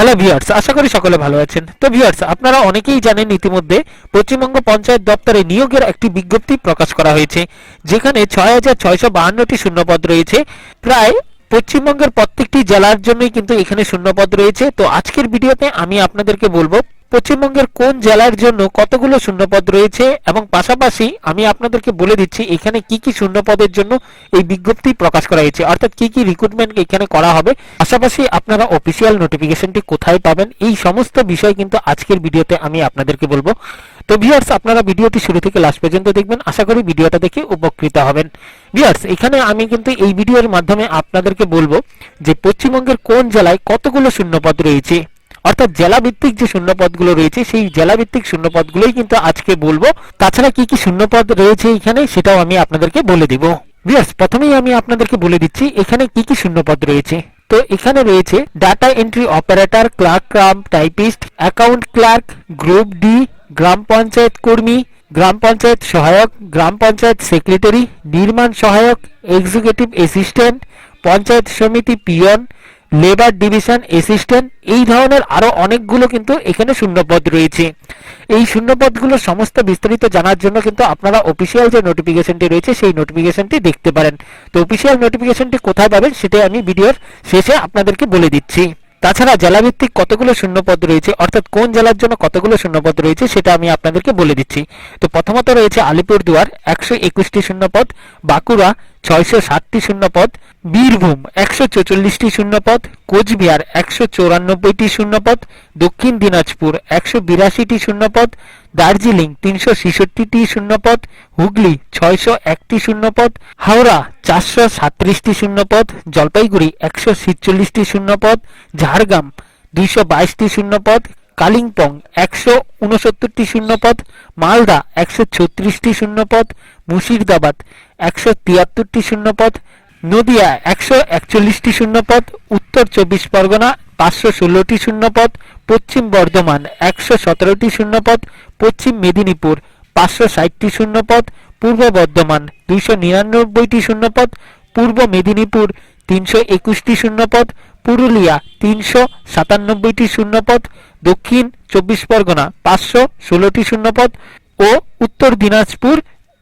Hello viewers আশা করি সকলে ভালো আছেন। তো ভিউয়ার্স আপনারা অনেকেই জানেন ইতিমধ্যে পশ্চিমবঙ্গ পঞ্চায়েত দপ্তরে নিয়োগের একটি বিজ্ঞপ্তি প্রকাশ করা হয়েছে, যেখানে ছয় হাজার ছয়শো বাহান্নটি শূন্যপদ রয়েছে। প্রায় পশ্চিমবঙ্গের প্রত্যেকটি জেলার জন্যই কিন্তু এখানে শূন্যপদ রয়েছে। তো আজকের ভিডিওতে আমি আপনাদেরকে বলব পশ্চিমবঙ্গের কোন জেলার জন্য কতগুলো শূন্যপদ রয়েছে? এবং পাশাপাশি আমি আপনাদেরকে বলে দিচ্ছি, এখানে কি কি শূন্যপদের জন্য এই বিজ্ঞপ্তি প্রকাশ করা হয়েছে? অর্থাৎ কি কি রিক্রুটমেন্ট এখানে করা হবে? পাশাপাশি আপনারা অফিসিয়াল নোটিফিকেশনটি কোথায় পাবেন? এই সমস্ত বিষয় কিন্তু আজকের ভিডিওতে আমি আপনাদেরকে বলব। তো ভিউয়ার্স আপনারা ভিডিওটি শুরু থেকে লাস্ট পর্যন্ত দেখবেন। আশা করি ভিডিওটা দেখে উপকৃত হবেন। ভিউয়ার্স এখানে আমি কিন্তু এই ভিডিওর মাধ্যমে আপনাদেরকে বলব যে পশ্চিমবঙ্গের কোন জেলায় কতগুলো শূন্যপদ রয়েছে? অর্থাৎ জেলা ভিত্তিক যে শূন্যপদগুলো রয়েছে, সেই জেলা ভিত্তিক শূন্যপদগুলোই কিন্তু আজকে বলব। তাছাড়া কি কি শূন্যপদ রয়েছে এখানে, সেটাও আমি আপনাদেরকে বলে দিব। ভিউয়ার্স প্রথমেই আমি আপনাদেরকে বলে দিচ্ছি, এখানে কি কি শূন্যপদ রয়েছে? তো এখানে রয়েছে data entry operator clerk cum typist account clerk group D গ্রাম পঞ্চায়েত কর্মী, গ্রাম পঞ্চায়েত সহায়ক, গ্রাম পঞ্চায়েত সেক্রেটারি নির্মাণ সহায়ক এক্সিকিউটিভ অ্যাসিস্ট্যান্ট পঞ্চায়েত সমিতি পিয়ন লেবার ডিভিশন অ্যাসিস্ট্যান্ট এই ধরনের আরও অনেকগুলো কিন্তু এখানে শূন্যপদ রয়েছে। এই শূন্যপদগুলো সমস্ত বিস্তারিত জানার জন্য কিন্তু আপনারা অফিসিয়াল যে নোটিফিকেশনটি রয়েছে, সেই নোটিফিকেশনটি দেখতে পারেন। তো অফিসিয়াল নোটিফিকেশনটি কোথায় পাবেন, সেটাই আমি ভিডিওর শেষে আপনাদেরকে বলে দিচ্ছি। তাছাড়া জেলাভিত্তিক কতগুলো শূন্যপদ রয়েছে, অর্থাৎ কোন জেলার জন্য কতগুলো শূন্যপদ রয়েছে সেটা আমি আপনাদেরকে বলে দিচ্ছি। তো প্রথমত রয়েছে আলিপুরদুয়ার, একশো একুশটি শূন্যপদ, বাঁকুড়া, ছয়শো ষাটটি শূন্যপদ, বীরভূম, একশো চৌচল্লিশটি শূন্যপদ, কোচবিহার, একশো চৌরানব্বইটি শূন্যপদ, দক্ষিণ দিনাজপুর, একশো বিরাশিটি শূন্যপদ দার্জিলিং তিনশো ছেষট্টিটি শূন্যপদ, হুগলি ছয়শো একটি শূন্যপদ, হাওড়া চারশো সাতত্রিশটি শূন্যপদ, জলপাইগুড়ি একশো ছিচল্লিশটি শূন্যপদ, ঝাড়গ্রাম দুইশো বাইশটি শূন্যপদ, কালিম্পং একশো উনসত্তরটি শূন্যপদ, মালদা একশো ছত্রিশটি শূন্যপদ, মুর্শিদাবাদ একশো তিয়াত্তরটি শূন্যপদ, নদিয়া একশো একচল্লিশটি শূন্যপদ, উত্তর চব্বিশ পরগনা পাঁচশো ষোলোটি শূন্যপদ, পশ্চিম বর্ধমান একশো সতেরোটি শূন্যপদ পশ্চিম মেদিনীপুর পাঁচশো ষাটটি শূন্যপদ, পূর্ব বর্ধমান দুইশো নিরানব্বইটি শূন্যপদ, পূর্ব মেদিনীপুর তিনশো একুশটি শূন্যপদ, পুরুলিয়া তিনশো সাতানব্বইটি শূন্যপদ, দক্ষিণ চব্বিশ পরগনা পাঁচশো ষোলোটি শূন্যপদ ও উত্তর দিনাজপুর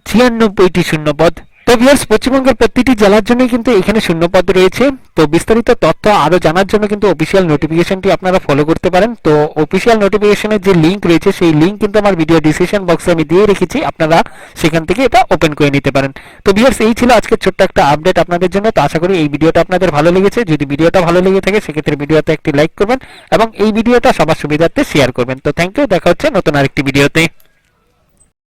ছিয়ানব্বইটি শূন্যপদ। তো ভিউয়ার্স পশ্চিমবঙ্গের প্রতিটি জেলার জন্য কিন্তু এখানে শূন্যপদ রয়েছে। তো বিস্তারিত তথ্য আরও জানার জন্য কিন্তু অফিসিয়াল নোটিফিকেশনটি আপনারা ফলো করতে পারেন। তো অফিসিয়াল নোটিফিকেশনের যে লিংক রয়েছে, সেই লিংক কিন্তু আমার ভিডিও ডিসক্রিপশন বক্সে আমি দিয়ে রেখেছি। আপনারা সেখান থেকে এটা ওপেন করে নিতে পারেন। তো ভিউয়ার্স এই ছিল আজকে ছোট্ট একটা আপডেট আপনাদের জন্য। তো আশা করি এই ভিডিওটা আপনাদের ভালো লেগেছে। যদি ভিডিওটা ভালো লেগে থাকে, সেক্ষেত্রে ভিডিওতে একটি লাইক করবেন এবং এই ভিডিওটা সবার সুবিধার্থে শেয়ার করবেন। তো থ্যাংক ইউ দেখা হচ্ছে নতুন আরেকটি ভিডিওতে